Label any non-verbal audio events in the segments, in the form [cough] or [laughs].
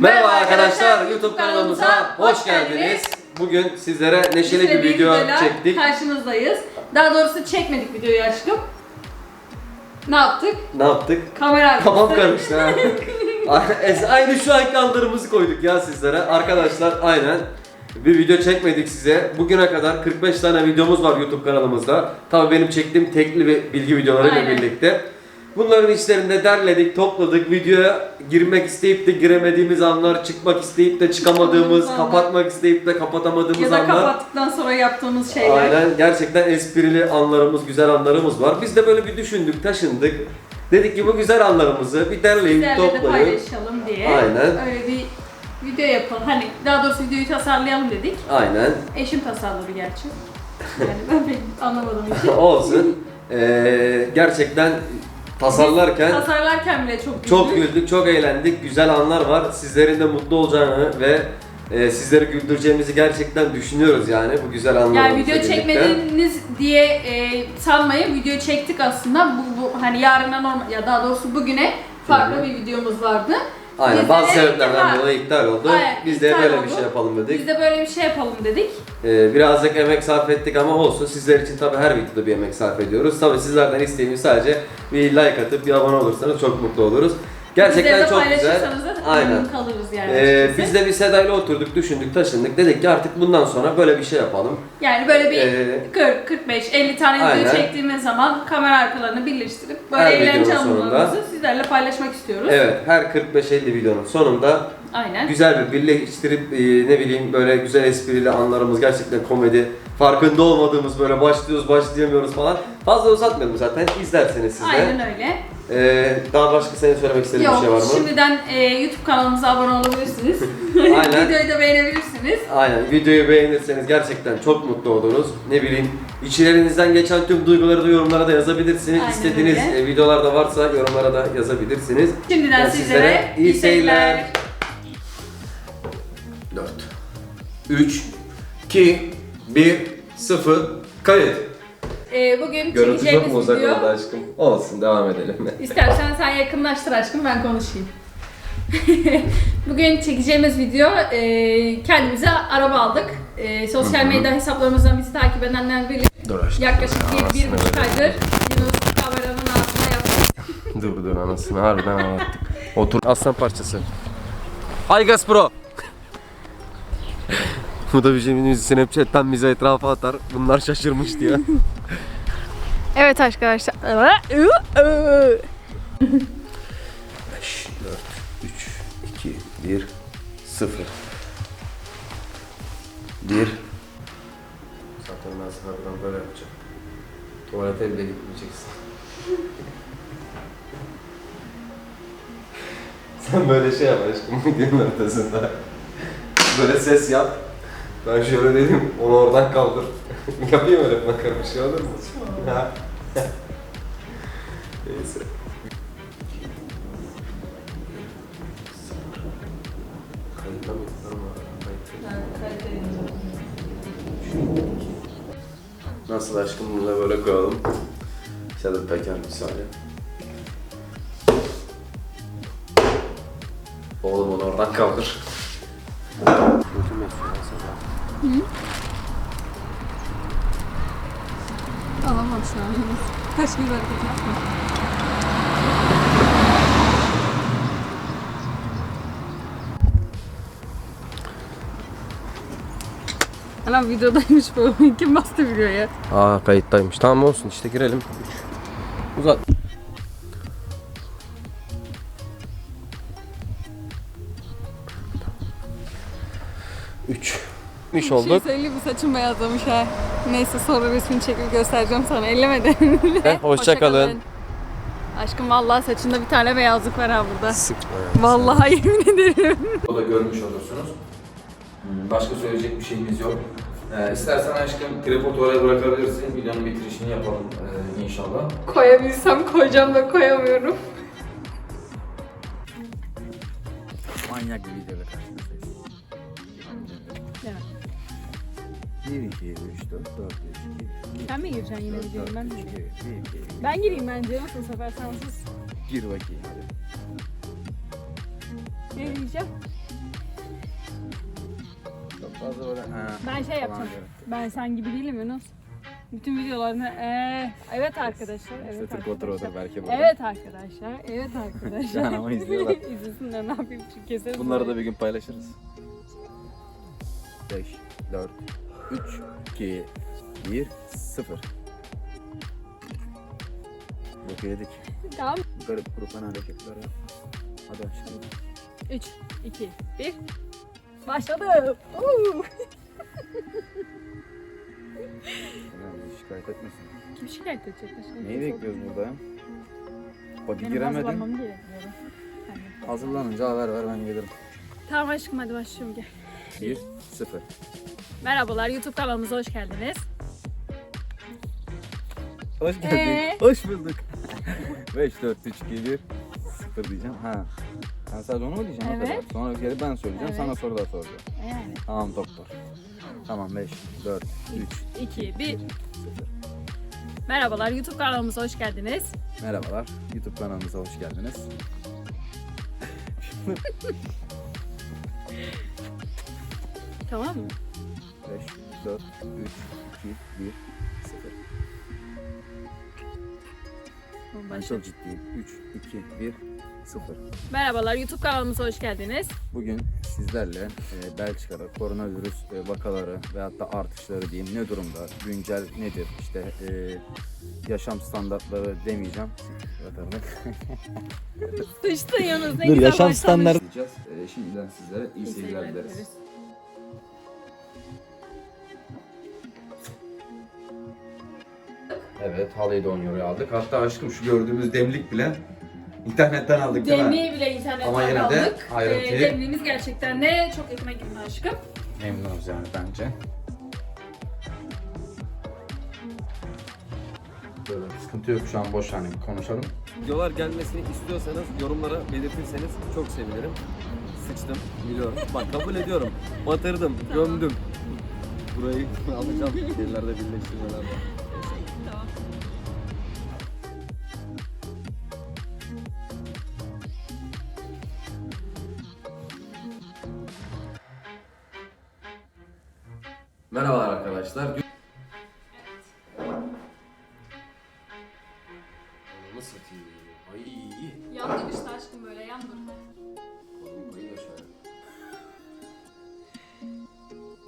Merhaba arkadaşlar, YouTube kanalımıza hoş geldiniz. Bugün sizlere neşeli bir video çektik. Karşınızdayız. Daha doğrusu çekmedik videoyu aşkım. Ne yaptık? Ne yaptık? Kamera arkası. Kafam karıştı ha. [laughs] Aynı şu anki anlarımızı koyduk ya sizlere. Arkadaşlar aynen bir video çekmedik size. Bugüne kadar 45 tane videomuz var YouTube kanalımızda. Tabii benim çektiğim tekli ve bilgi videolarıyla Aynen. birlikte. Bunların içlerinde derledik, topladık. Videoya girmek isteyip de giremediğimiz anlar, çıkmak isteyip de çıkamadığımız, kapatmak isteyip de kapatamadığımız Ya da anlar. kapattıktan sonra yaptığımız şeyler. Aynen gerçekten esprili anlarımız, güzel anlarımız var. Biz de böyle bir düşündük, taşındık. Dedik ki bu güzel anlarımızı bir derleyip Sizlerle de paylaşalım diye. Aynen. Öyle bir video yapalım. Hani daha doğrusu videoyu tasarlayalım dedik. aynen Eşim tasarladı gerçi. Yani ben pek anlamadım işi. [laughs] olsun. Ee, gerçekten tasarlarken Tasarlarken bile çok güldük. çok güldük, çok eğlendik. Güzel anlar var. Sizlerin de mutlu olacağını ve e, sizleri güldüreceğimizi gerçekten düşünüyoruz yani bu güzel anlarımızla Yani video birlikte. çekmediniz diye e, sanmayın. Video çektik aslında. Bu, bu hani yarına normal ya daha doğrusu bugüne farklı Hı hı. bir videomuz vardı. Aynen Biz de bazı dedik ki, sebeplerden ha, dolayı iptal oldu. Aynen, Biz de iptal böyle oldu. bir şey yapalım dedik. Biz de böyle bir şey yapalım dedik. Ee, birazcık emek sarf ettik ama olsun. Sizler için tabii her videoda bir emek sarf ediyoruz. Tabii sizlerden isteğimiz sadece bir like atıp bir abone olursanız çok mutlu oluruz. Gerçekten çok güzel. Aynen. kalırız yani. Ee, biz de bir Seda ile oturduk, düşündük, taşındık. Dedik ki artık bundan sonra böyle bir şey yapalım. Yani böyle bir Ee, 40, 45, 50 tane video Aynen. çektiğimiz zaman kamera arkalarını birleştirip böyle Her eğlence videonun sonunda. anlarımızı sizlerle paylaşmak istiyoruz. Evet, her 45-50 videonun sonunda Aynen. güzel bir birleştirip e, ne bileyim böyle güzel esprili anlarımız, gerçekten komedi, farkında olmadığımız böyle başlıyoruz, başlayamıyoruz falan. Fazla uzatmayalım zaten, izlerseniz siz de. Aynen öyle. Ee, daha başka senin söylemek istediğin bir Yok, şey var mı? şimdiden e, YouTube kanalımıza abone olabilirsiniz. [laughs] Aynen. Videoyu da beğenebilirsiniz. Aynen videoyu beğenirseniz gerçekten çok mutlu oluruz. Ne bileyim içlerinizden geçen tüm duyguları da yorumlara da yazabilirsiniz. Aynen İstediğiniz öyle. e, videolar da varsa yorumlara da yazabilirsiniz. Şimdiden Ben sizlere, iyi seyirler. 3 2 1 0 Kayıt. E, bugün Görüntü çok çekeceğimiz mu uzak video... oldu aşkım? Olsun devam edelim. [laughs] İstersen sen yakınlaştır aşkım ben konuşayım. [laughs] Bugün çekeceğimiz video e, kendimize araba aldık. E, sosyal medya hesaplarımızdan bizi takip edenler bilir. Dur aşkım. Yaklaşık bir, bir buçuk aydır Yunus kameranın ağzına yaptı. [laughs] dur dur anasını harbiden anlattık. Otur aslan parçası. Aygas Pro. Bu da bizim Snapchat'ten bize etrafa atar. Bunlar şaşırmış diye. [laughs] Evet arkadaşlar. 5, 4, 3, 2, 1, 0. 1. Zaten ben sana böyle yapacağım. Tuvalete bile gitmeyeceksin. Sen böyle şey yap aşkım videonun ortasında. Böyle ses yap. Ben şöyle dedim, onu oradan kaldır. [laughs] Yapayım öyle makara bir şey olur mu? [laughs] Neyse. Kayıtta mı? Nasıl aşkım bunu da böyle koyalım. Sedat Peker misali. Oğlum onu oradan kaldır. Götüm yaşıyor sana. Alamam şu an. [laughs] Kaç bir hareket yapma. Anam videodaymış bu. [laughs] Kim bastı videoya? Aa kayıttaymış. Tamam olsun işte girelim. Uzat. Üç. Üç Bir şey olduk. söyleyeyim mi? Saçım beyazlamış ha. Neyse sonra resmini çekip göstereceğim sana. Ellemeden. [laughs] Heh, hoşça kalın. Aşkım vallahi saçında bir tane beyazlık var ha burada. Sıkma Vallahi yemin ederim. O da görmüş olursunuz. Hmm, Başka söyleyecek bir şeyimiz yok. Ee, istersen aşkım tripodu oraya bırakabilirsin. Videonun bitirişini yapalım ee, inşallah. Koyabilsem koyacağım da koyamıyorum. Manyak bir karşınızdayız. 1, 2, 3, 4, 4, 3, 2, Sen mi gireceksin yine videoya? Ben mi 2, 1, 2, Ben gireyim bence. Nasıl sefer sensiz? Gir bakayım hadi. Ne diyeceğim? Çok fazla böyle ha. Ben şey yapacağım. Ben sen gibi değilim Yunus. Bütün videolarını eee evet arkadaşlar. Evet otur arkadaşlar. belki burada. Evet arkadaşlar. Evet arkadaşlar. [laughs] Şu an ama izliyorlar. [laughs] İzlesinler ne yapayım çünkü keseriz. Bunları da bir gün paylaşırız. 5, 4, 3, 2, 1, 0. Boku yedik. Tamam. Garip grupan hareketler yapma. Hadi aşkım. 3, 2, 1. Başladı. Uuu. Ulan şikayet etmesin. Kim şikayet edecek? Başka Neyi kimse bekliyoruz burada ya? Bak Benim giremedin. hazırlanmam gerekiyor. Hazırlanınca haber ver ben gelirim. Tamam aşkım hadi başlıyorum gel. 1, 0. Merhabalar YouTube kanalımıza hoş geldiniz. Hoş geldin. Ee? Hoş bulduk. 5, 4, 3, 2, 1, 0 diyeceğim. Ha. Sen sadece onu mu diyeceksin? O Evet. kadar. Sonra geri ben söyleyeceğim. Evet. Sana soru da soracağım. Yani. Tamam doktor. Tamam 5, 4, 3. 2, 1. Merhabalar YouTube kanalımıza hoş geldiniz. Merhabalar. YouTube kanalımıza hoş geldiniz. [laughs] Tamam mı? 5, 4, 3, 2, 1, 0. Tamam, Ben çok ciddiyim. 3, 2, 1, 0. Merhabalar YouTube kanalımıza hoş geldiniz. Bugün sizlerle e, Belçika'da koronavirüs e, vakaları ve hatta artışları diyeyim ne durumda, güncel nedir, işte e, yaşam standartları demeyeceğim. Sıçtın Yunus ne Dur, güzel yaşam başlamış. E, şimdiden sizlere iyi, İyi seyirler seyirler dileriz. dileriz. Evet halıyı da oynuyor aldık. Hatta aşkım şu gördüğümüz demlik bile internetten aldık değil mi? Demliği bile internetten Ama yine de aldık. ayrıntıyı- Ee, demliğimiz gerçekten de çok ekmek gibi aşkım. Memnunuz yani bence. Böyle sıkıntı yok şu an boş hani konuşalım. Videolar gelmesini istiyorsanız yorumlara belirtirseniz çok sevinirim. Sıçtım biliyorum. Bak kabul ediyorum. Batırdım, gömdüm. Burayı [laughs] alacağım. Yerlerde birleştirmeler var. Merhabalar arkadaşlar. Nasıl satayım? Ay. Yandır işte aşkım böyle yandır.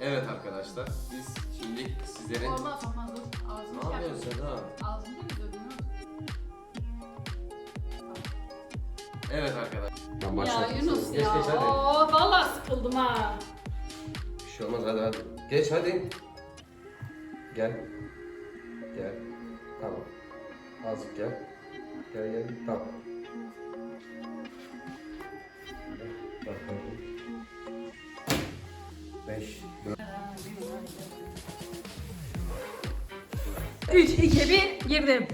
Evet arkadaşlar, biz şimdi sizlere... Olmaz olmaz dur. Ağzını Ne yapıyorsun sen ha? Ağzını temizliyordun Evet arkadaşlar. Yunus. Ya Yunus Geç ya. geç hadi. Oo, vallahi sıkıldım ha. Bir şey olmaz hadi hadi. Geç hadi. Gel. Gel. Tamam. Azıcık gel. Gel gel. Tamam. Bak. Beş. 3, 2, 1 girdim.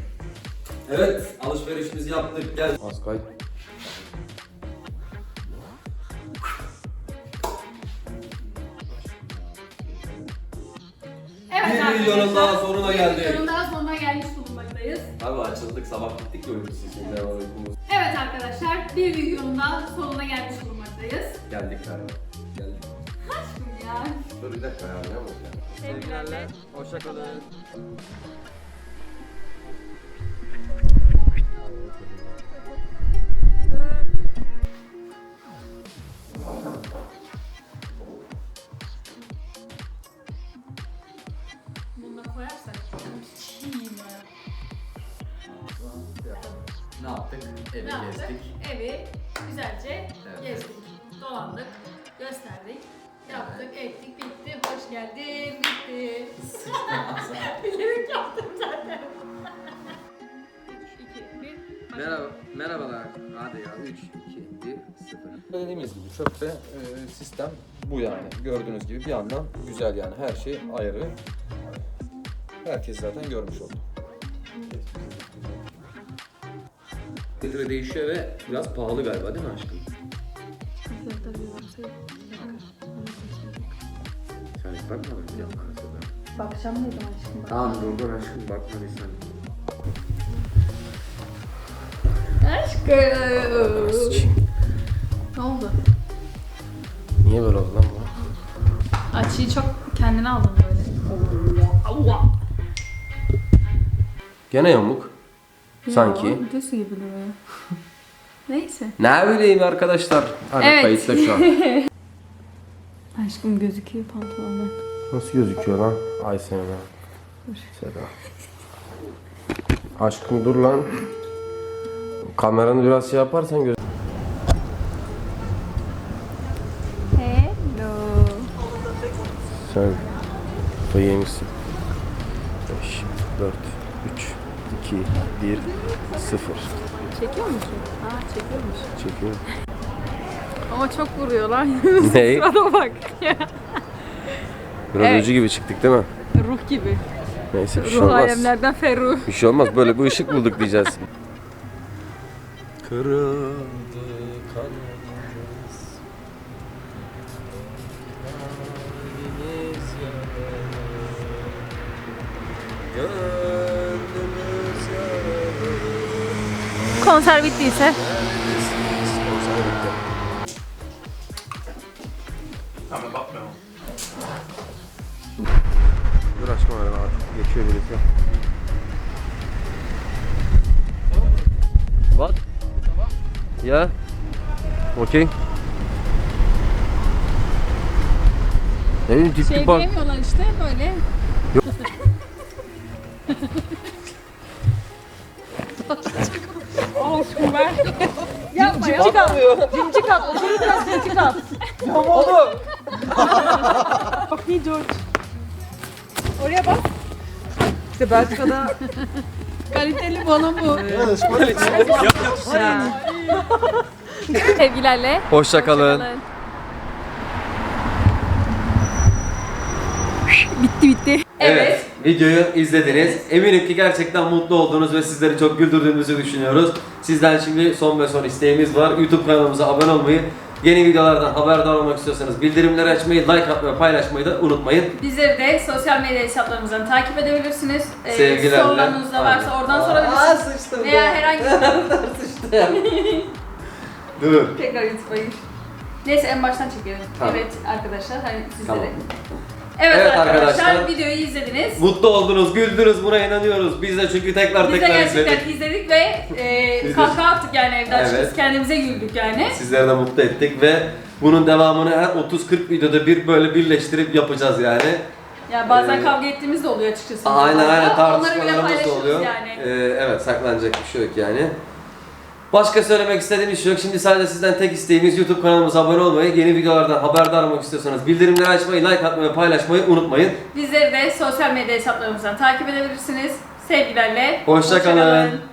Evet, alışverişimizi yaptık. Gel. Az kay. Bir videonun daha sonuna bir geldik. videonun daha sonuna gelmiş bulunmaktayız. Abi açıldık, sabah gittik ya uykusuz. Şimdi ediyoruz. Evet arkadaşlar bir videonun daha sonuna gelmiş bulunmaktayız. Geldik galiba. Geldik. Aşkım ya. Dur bir dakika ya. Ne oldu? Sevgilerle. Hoşçakalın. Koyarsak. Çiğ Ne yaptık? Evi Ne yaptık? gezdik. Evi güzelce Evet. gezdik, dolandık, gösterdik, yaptık, ettik, bitti, hoş geldin, bitti. [laughs] Bilerek yaptım zaten. 3, 2, 1, Merhaba, merhabalar. Hadi ya. 3, 2, 1, 0. Dediğimiz gibi çöpte e, sistem bu yani. Gördüğünüz gibi bir yandan güzel yani. Her şey ayrı. Herkes zaten görmüş oldu. Litre değişiyor ve biraz pahalı galiba değil mi aşkım? Sen hiç bakmadın mı? Yok. Bakacağım dedim aşkım. Tamam dur dur aşkım bakmadıysan. Aşkım. Ne oldu? Niye böyle oldu lan bu? Açıyı çok kendine aldın böyle. Allah. Gene yamuk. Sanki. Yo, Düz gibi duruyor. [laughs] Neyse. Ne bileyim arkadaşlar. Hadi Evet. kayıtta şu an. [laughs] Aşkım gözüküyor pantolonlar. Nasıl gözüküyor lan? Ay Seda. Seda. Aşkım dur lan. Kameranı biraz şey yaparsan göz... Hello. Sen kafayı yemişsin. 5, 4, 3, 2, 1, 0. Çekiyor musun? Aa çekiyormuş. Çekiyor. Ama çok vuruyorlar. [laughs] Ney? Bana bak. Biraz Evet. gibi çıktık değil mi? Ruh gibi. Neyse bir şey Ruh olmaz. alemlerden Ferruh. Bir şey olmaz. Böyle bir ışık bulduk diyeceğiz. Kırıldı kanımız. Kalbimiz yaralı. Konser bittiyse. Konser bitti. Dur aşkım öyle bak. Geçiyor birisi. What? Yeah. Okay. Ne bileyim tip Şey tip bak. diyemiyorlar işte böyle. [laughs] [laughs] Yapma ya. Cimcik at. Cimcik at. Otur biraz cimcik at. Oğlum. [laughs] Bak iyi George. Oraya bak. İşte Belçika'da Kaliteli bana bu. Sevgilerle. Hoşça kalın. Bitti bitti. Evet, videoyu izlediniz. Eminim ki gerçekten mutlu oldunuz ve sizleri çok güldürdüğümüzü düşünüyoruz. Sizden şimdi son ve son isteğimiz var. YouTube kanalımıza abone olmayı, yeni videolardan haberdar olmak istiyorsanız bildirimleri açmayı, like atmayı, paylaşmayı da unutmayın. Bizleri de sosyal medya hesaplarımızdan takip edebilirsiniz. Ee, Sevgilerle. Sorularınız da varsa Aynen. oradan Aa, sorabilirsiniz. sıçtım Veya ben. herhangi [laughs] [laughs] Dur. Tekrar YouTube'ayım. Neyse en baştan çekelim. Tamam. Evet arkadaşlar hani sizlere. Tamam. Evet, Evet arkadaşlar, arkadaşlar. videoyu izlediniz. Mutlu oldunuz, güldünüz buna inanıyoruz. Biz de çünkü tekrar Biz de tekrar gerçekten izledik. izledik ve e, [laughs] Biz de- kahkaha attık yani evde Evet. açıkçası. Kendimize güldük yani. Sizleri de mutlu ettik ve bunun devamını her 30-40 videoda bir böyle birleştirip yapacağız yani. Yani bazen Ee, kavga ettiğimiz de oluyor açıkçası. Aynen Onları aynen bile tartışmalarımız da paylaşıyoruz oluyor. Yani. Ee, evet saklanacak bir şey yok yani. Başka söylemek istediğim bir şey yok. Şimdi sadece sizden tek isteğimiz YouTube kanalımıza abone olmayı, yeni videolardan haberdar olmak istiyorsanız bildirimleri açmayı, like atmayı, paylaşmayı unutmayın. Bizleri de sosyal medya hesaplarımızdan takip edebilirsiniz. Sevgilerle. Hoşça kalın. kalın.